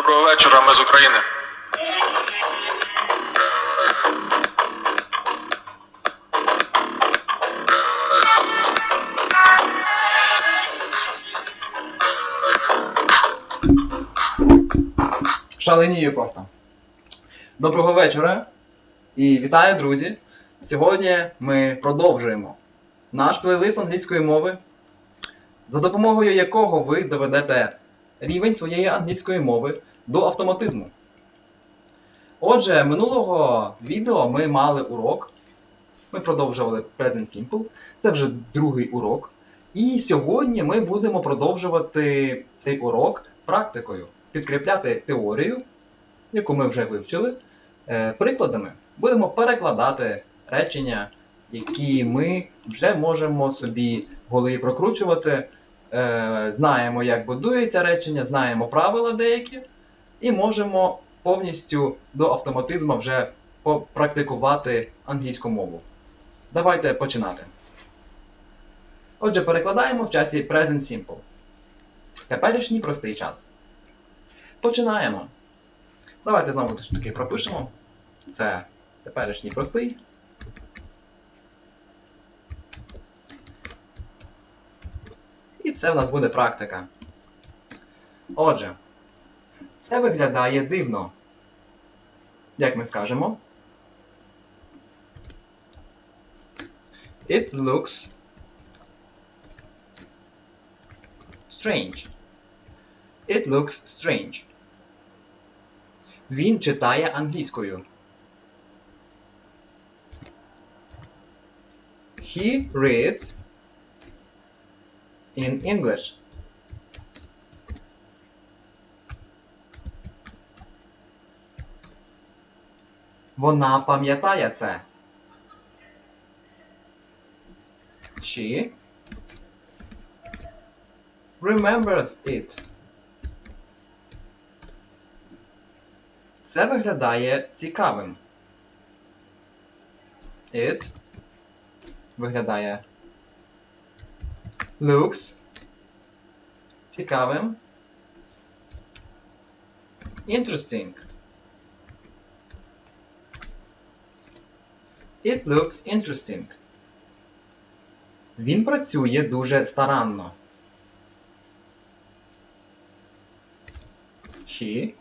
Доброго вечора, ми з України. Шаленію просто. Доброго вечора і вітаю, друзі! Сьогодні ми продовжуємо наш плейлист англійської мови, за допомогою якого ви доведете рівень своєї англійської мови до автоматизму. Отже, минулого відео ми мали урок. Ми продовжували Present Simple. Це вже другий урок. І сьогодні ми будемо продовжувати цей урок практикою, підкріпляти теорію, яку ми вже вивчили, е, прикладами. Будемо перекладати речення, які ми вже можемо собі в голові прокручувати. Е, Знаємо, як будується речення, знаємо правила деякі, і можемо повністю до автоматизму вже попрактикувати англійську мову. Давайте починати. Отже, перекладаємо в часі Present Simple. Теперішній простий час. Починаємо. Давайте знову ж таки пропишемо. Це теперішній простий. І це в нас буде практика. Отже, це виглядає дивно. Як ми скажемо? It looks strange. It looks strange. Він читає англійською. He reads in English. Вона пам'ятає це. She remembers it. Це виглядає цікавим. It виглядає looks цікавим. Interesting. It looks interesting. Він працює дуже старанно. She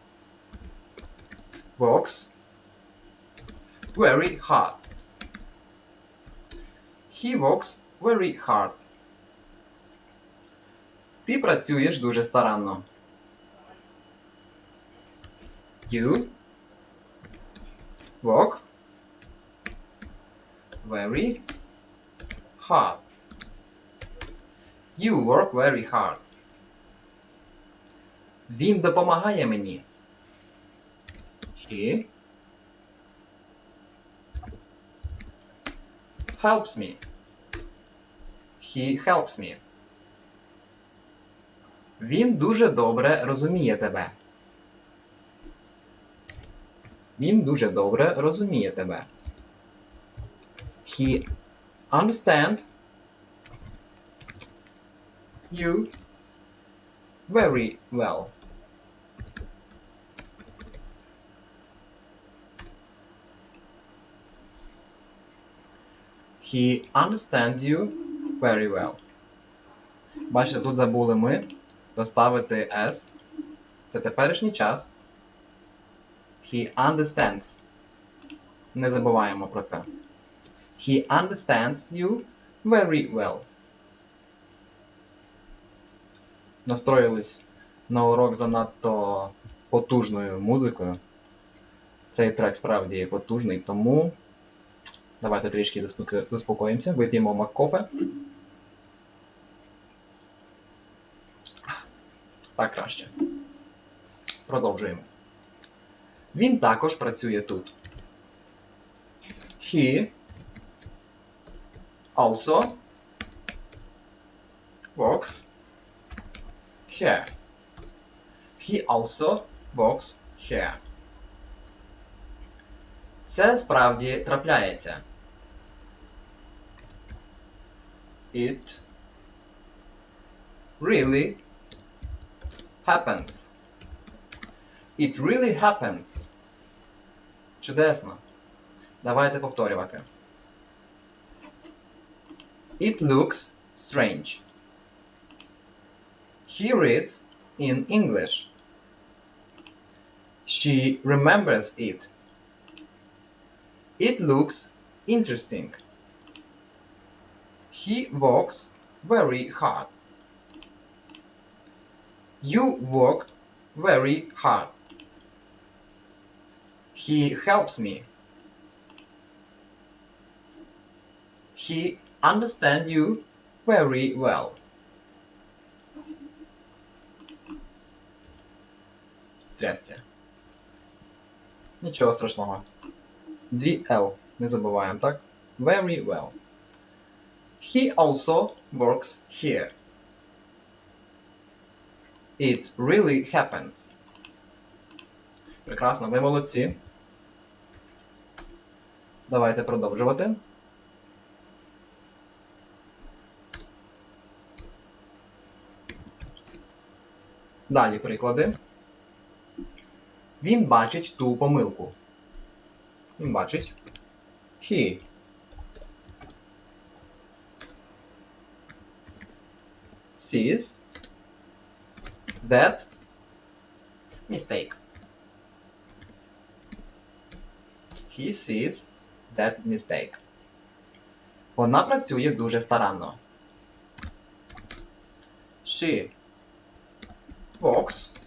works very hard. He works very hard. Ти працюєш дуже старанно. You work very hard. You work very hard. Він допомагає мені. He helps me. He helps me. Він дуже добре розуміє тебе. Він дуже добре розуміє тебе. He understand you very well. He understands you very well. Бачите, тут забули ми поставити S. Це теперішній час. He understands. Не забуваємо про це. He understands you very well. Настроїлись на урок занадто потужною музикою. Цей трек справді потужний, тому давайте трішки заспоко- заспокоїмося, вип'ємо маккофе. Так краще. Продовжуємо. Він також працює тут. He also works here. He also works here. Це справді трапляється. It really happens. It really happens. Чудесно. Давайте повторювати. It looks strange. He reads in English. She remembers it. It looks interesting. He works very hard. You work very hard. He helps me. He understands you very well. Здрасте. Нічого страшного. Дві L. Не забуваємо, так? Very well. He also works here. It really happens. Прекрасно, ви молодці. Давайте продовжувати. Далі приклади. Він бачить ту помилку. Він бачить. He. Sees that mistake. He sees that mistake. Вона працює дуже старанно. She works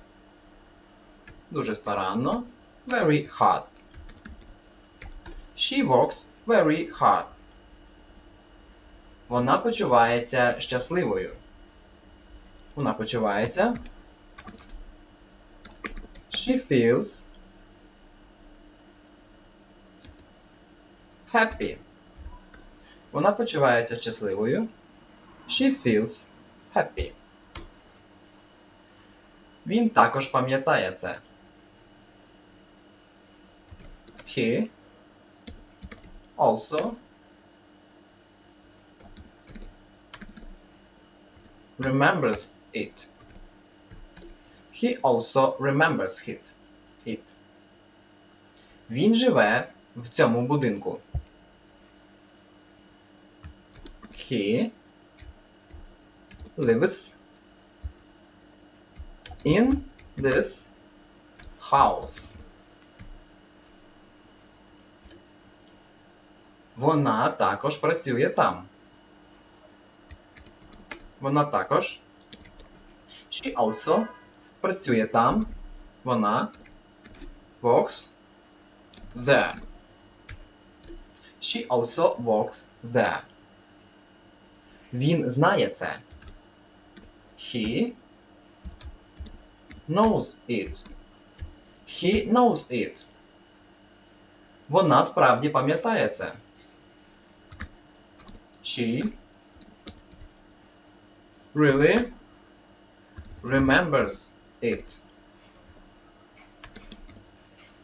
дуже старанно. Very hard. She works very hard. Вона почувається щасливою. Вона почувається. She feels happy. Вона почувається щасливою. She feels happy. Він також пам'ятає це. He also remembers it. He also remembers it. it. Він живе в цьому будинку. He lives in this house. Вона також працює там. Вона також. She also працює там. Вона works there. She also works there. Він знає це. He knows it. He knows it. Вона справді пам'ятає це. She really remembers it.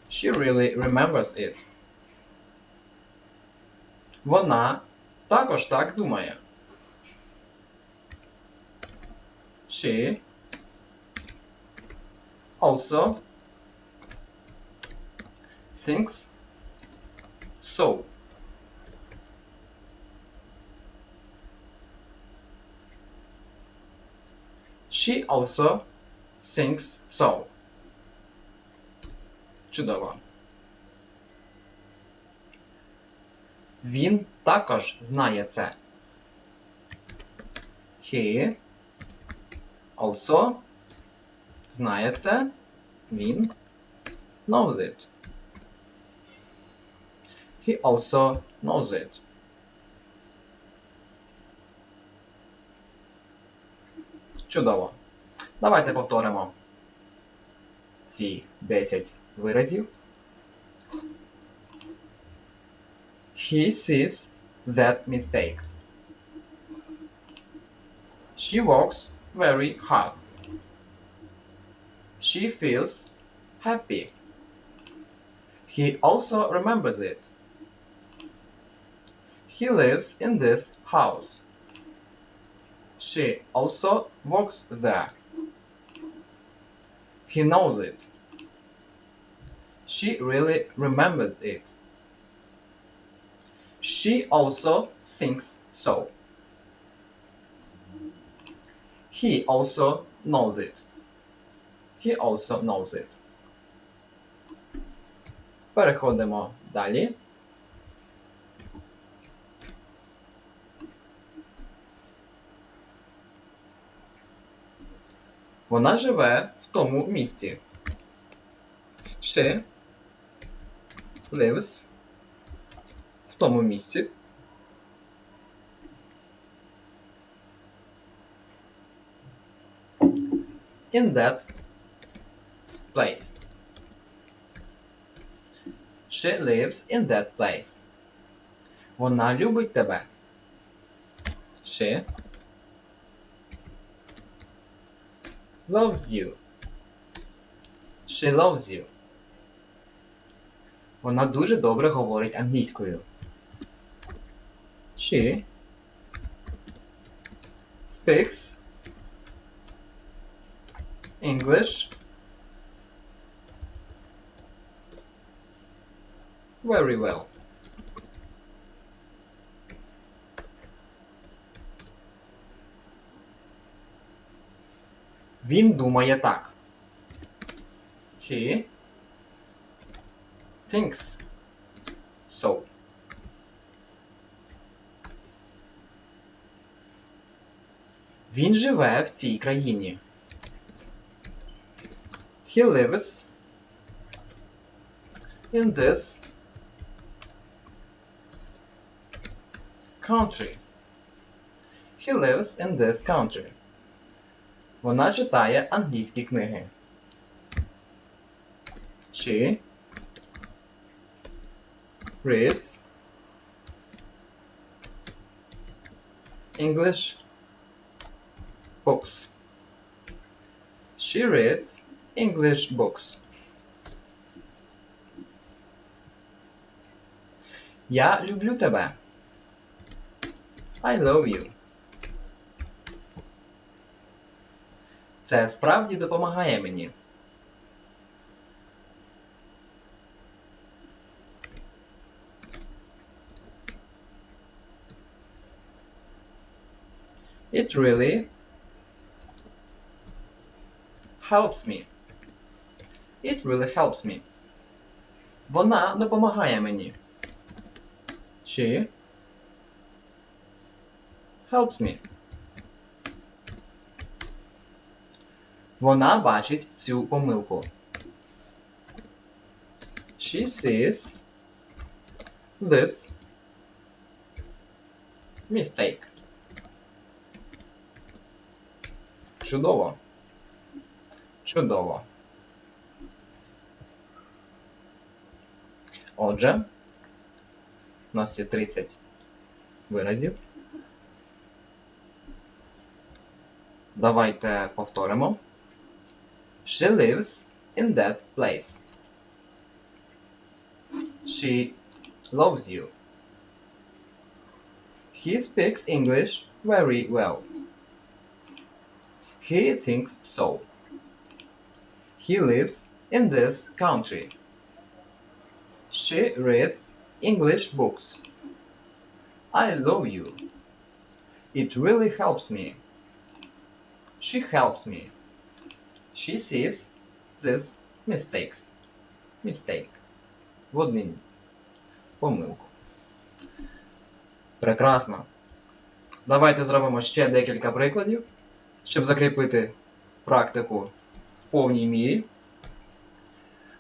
She really remembers it. Вона також так думає. She also thinks so. She also thinks so. Чудово. Він також знає це. He also знає це. Він knows it. He also knows it. Чудово. Давайте повторимо ці 10 виразів. He sees that mistake. She works very hard. She feels happy. He also remembers it. He lives in this house. She also works there. He knows it. She really remembers it. She also thinks so. He also knows it. He also knows it. Переходимо далі. Вона живе в тому місці. She lives в тому місці. In that place. She lives in that place. Вона любить тебе. She loves you. She loves you. Вона дуже добре говорить англійською. She speaks English very well. Він думає так. He thinks so. Він живе в цій країні. He lives in this country. He lives in this country. Вона читає англійські книги. She reads English books. She reads English books. Я люблю тебе. I love you. Це справді допомагає мені. It really helps me. It really helps me. Вона допомагає мені. She helps me. Вона бачить цю помилку. She sees this mistake. Чудово. Чудово. Отже, у нас є 30 виразів. Давайте повторимо. She lives in that place. She loves you. He speaks English very well. He thinks so. He lives in this country. She reads English books. I love you. It really helps me. She helps me. She sees these mistakes. Mistake. В однині. Помилку. Прекрасно. Давайте зробимо ще декілька прикладів, щоб закріпити практику в повній мірі.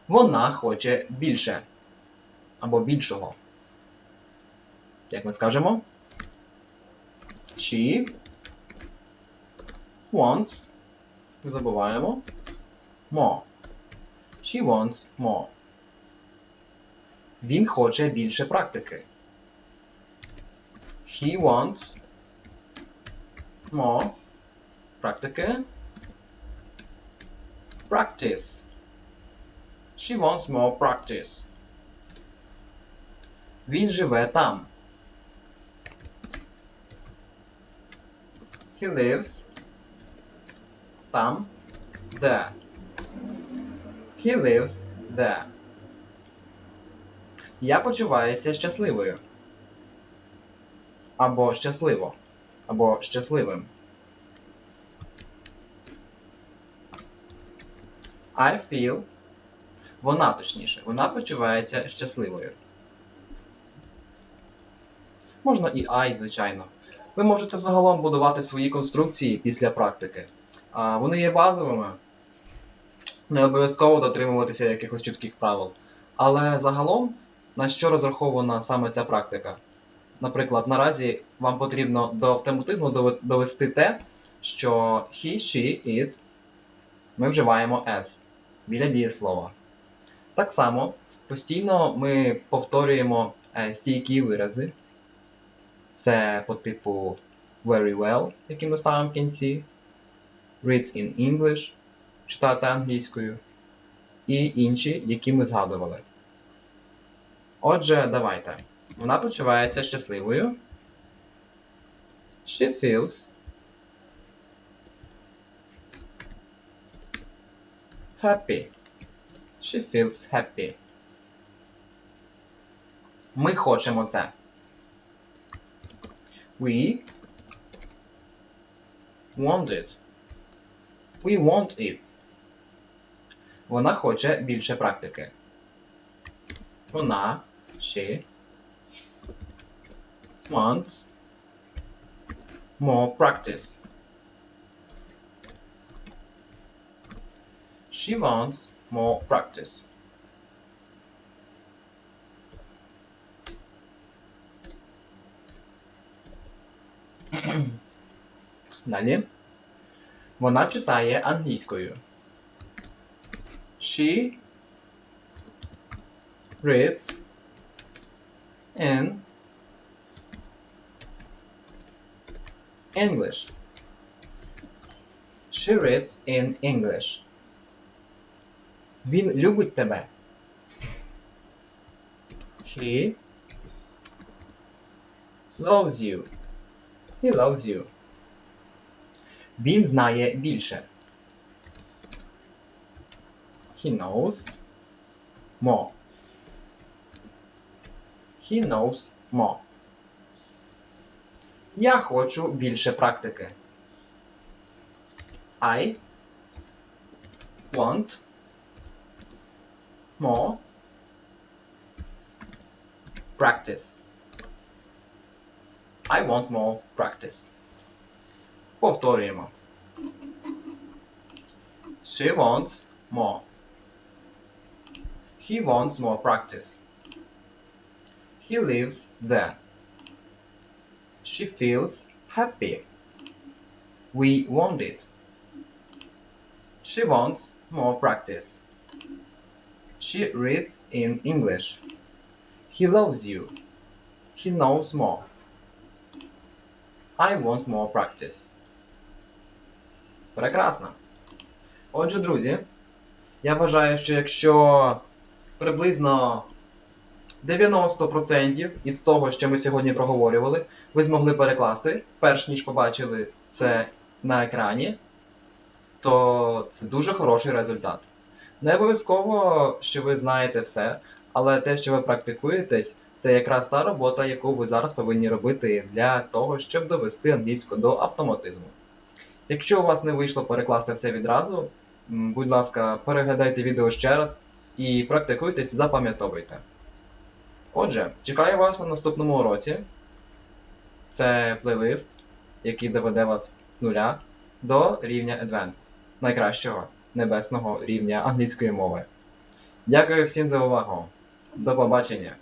Вона хоче більше. Або більшого. Як ми скажемо? She wants. Не забуваємо. More. She wants more. Він хоче більше практики. He wants more практики. Practice. She wants more practice. Він живе там. He lives там. There. He lives there. Я почуваюся щасливою. Або щасливо. Або щасливим. I feel. Вона точніше. Вона почувається щасливою. Можна і I, звичайно. Ви можете загалом будувати свої конструкції після практики. А вони є базовими. Не обов'язково дотримуватися якихось чітких правил. Але загалом, на що розрахована саме ця практика? Наприклад, наразі вам потрібно до автоматизму довести те, що he, she, it ми вживаємо s біля дієслова. Так само постійно ми повторюємо е, стійкі вирази. Це по типу very well, які ми ставимо в кінці, reads in English, читати англійською, і інші, які ми згадували. Отже, давайте. Вона почувається щасливою. She feels happy. She feels happy. Ми хочемо це. We want it. We want it. Вона хоче більше практики. Вона she wants more practice. She wants more practice. Далі. Вона читає англійською. She reads in English. She reads in English. Він любить тебе. He loves you. He loves you. Він знає більше. He knows more. He knows more. Я хочу більше практики. I want more practice. I want more practice. Повторюємо. She wants more. He wants more practice. He lives there. She feels happy. We want it. She wants more practice. She reads in English. He loves you. He knows more. I want more practice. Прекрасно. Отже, друзі, я вважаю, що якщо приблизно 90% із того, що ми сьогодні проговорювали, ви змогли перекласти, перш ніж побачили це на екрані, то це дуже хороший результат. Не обов'язково, що ви знаєте все, але те, що ви практикуєтесь, це якраз та робота, яку ви зараз повинні робити для того, щоб довести англійську до автоматизму. Якщо у вас не вийшло перекласти все відразу, будь ласка, переглядайте відео ще раз і практикуйтесь, запам'ятовуйте. Отже, чекаю вас на наступному уроці. Це плейлист, який доведе вас з нуля до рівня Advanced, найкращого небесного рівня англійської мови. Дякую всім за увагу. До побачення!